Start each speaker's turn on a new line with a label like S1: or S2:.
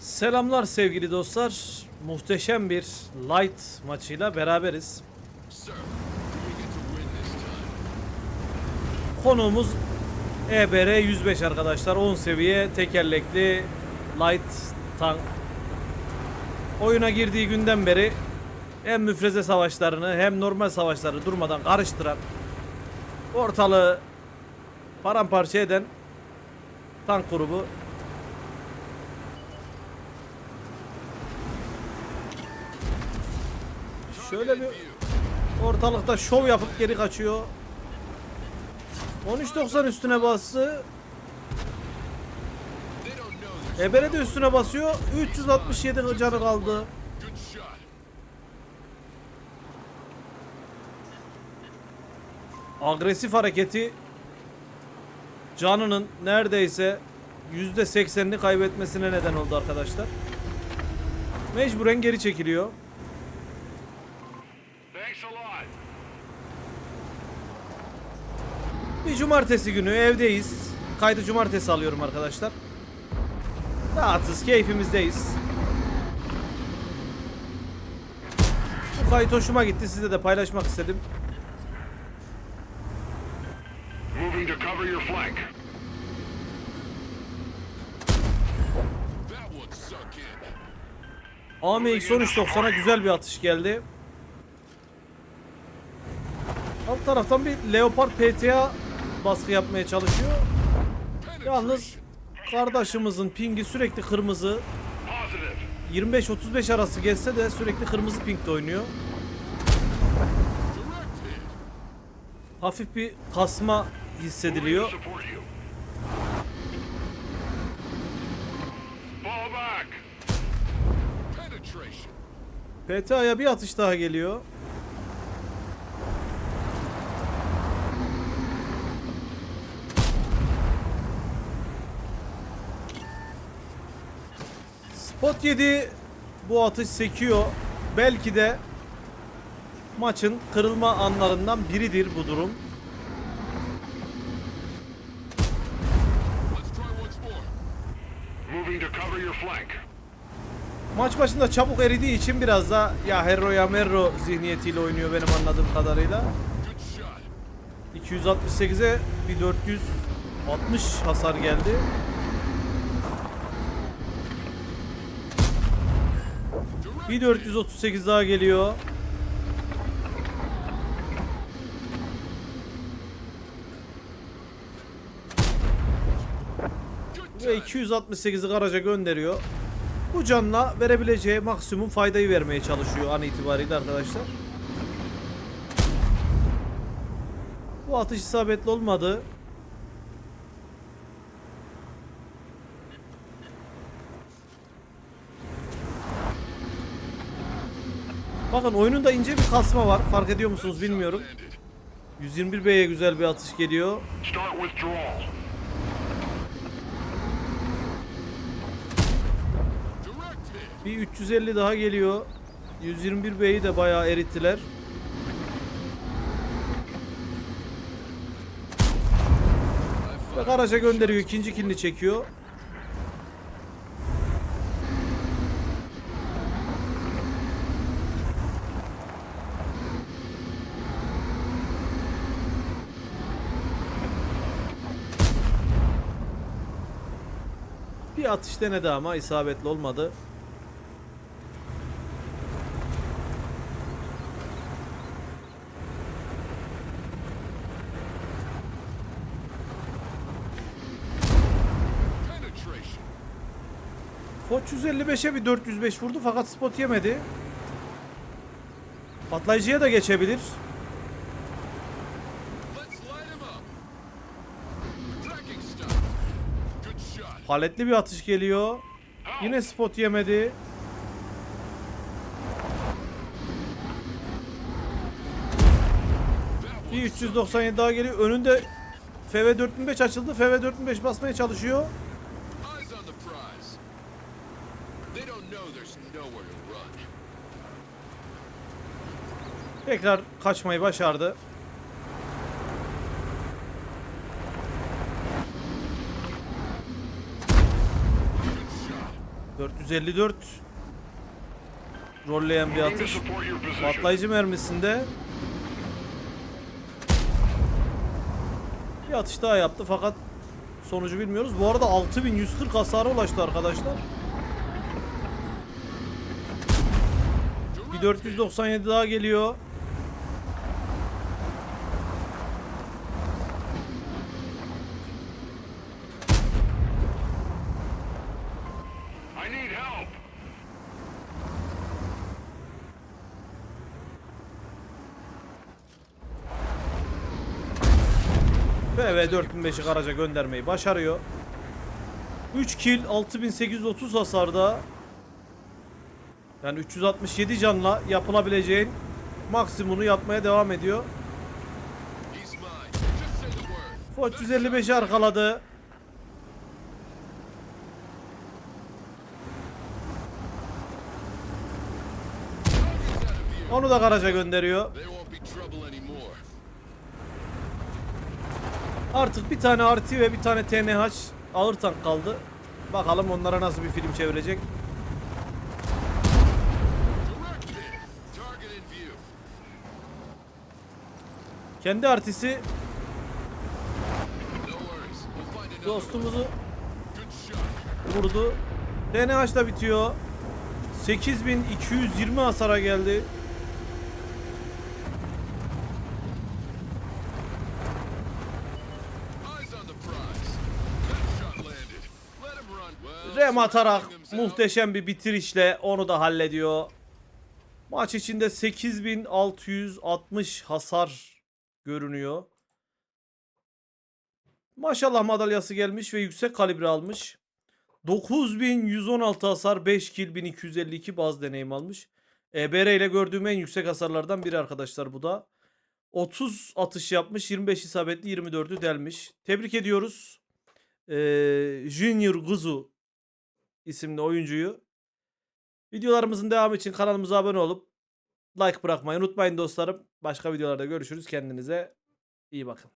S1: Selamlar sevgili dostlar. Muhteşem bir light maçıyla beraberiz. Konuğumuz EBR 105 arkadaşlar. 10 seviye tekerlekli light tank. Oyuna girdiği günden beri hem müfreze savaşlarını hem normal savaşları durmadan karıştıran ortalığı paramparça eden tank grubu Şöyle bir ortalıkta şov yapıp geri kaçıyor. 13.90 üstüne bastı. Ebere de üstüne basıyor. 367 canı kaldı. Agresif hareketi canının neredeyse %80'ini kaybetmesine neden oldu arkadaşlar. Mecburen geri çekiliyor. Bir cumartesi günü evdeyiz. Kaydı cumartesi alıyorum arkadaşlar. Rahatız, keyfimizdeyiz. Bu kayıt hoşuma gitti. Size de paylaşmak istedim. AMX 1390'a güzel bir atış geldi. Alt taraftan bir Leopard PTA baskı yapmaya çalışıyor. Yalnız kardeşimizin pingi sürekli kırmızı.
S2: Positive.
S1: 25-35 arası geçse de sürekli kırmızı pinkte oynuyor. Hafif bir kasma hissediliyor. PTA'ya bir atış daha geliyor. Spot 7 bu atış sekiyor. Belki de maçın kırılma anlarından biridir bu durum. Maç başında çabuk eridiği için biraz da ya Herro ya Merro zihniyetiyle oynuyor benim anladığım kadarıyla.
S2: Good shot.
S1: 268'e bir 460 hasar geldi. Bir 438 daha geliyor. Ve
S2: time.
S1: 268'i garaja gönderiyor. Bu canla verebileceği maksimum faydayı vermeye çalışıyor an itibariyle arkadaşlar. Bu atış isabetli olmadı. Bakın oyununda ince bir kasma var. Fark ediyor musunuz bilmiyorum.
S2: Landed.
S1: 121B'ye güzel bir atış geliyor. Bir 350 daha geliyor. 121B'yi de bayağı erittiler. Ve garaja gönderiyor. ikinci kilini çekiyor. Bir atış denedi ama isabetli olmadı. Koç 155'e bir 405 vurdu fakat spot yemedi. Patlayıcıya da geçebilir. Paletli bir atış geliyor. Yine spot yemedi. Bir
S2: one
S1: 397 daha geliyor. Önünde FV 4005 açıldı. FV 4005 basmaya çalışıyor. Tekrar kaçmayı başardı.
S2: Good shot.
S1: 454 rolleyen bir atış. Patlayıcı mermisinde bir atış daha yaptı fakat sonucu bilmiyoruz. Bu arada 6140 hasara ulaştı arkadaşlar. Bir 497 daha geliyor. BV4005'i garaja göndermeyi başarıyor. 3 kill 6830 hasarda yani 367 canla yapılabileceğin maksimumunu yapmaya devam ediyor. Ford 155'i arkaladı. Onu da garaja gönderiyor. Artık bir tane RT ve bir tane TNH ağır tank kaldı. Bakalım onlara nasıl bir film çevirecek. Kendi artisi dostumuzu vurdu. TNH da bitiyor. 8220 hasara geldi. Rem atarak muhteşem bir bitirişle onu da hallediyor. Maç içinde 8660 hasar görünüyor. Maşallah madalyası gelmiş ve yüksek kalibre almış. 9116 hasar 5 kill 1252 baz deneyim almış. EBR ile gördüğüm en yüksek hasarlardan biri arkadaşlar bu da. 30 atış yapmış 25 isabetli 24'ü delmiş. Tebrik ediyoruz. Ee, Junior Guzu isimli oyuncuyu. Videolarımızın devamı için kanalımıza abone olup like bırakmayı unutmayın dostlarım. Başka videolarda görüşürüz. Kendinize iyi bakın.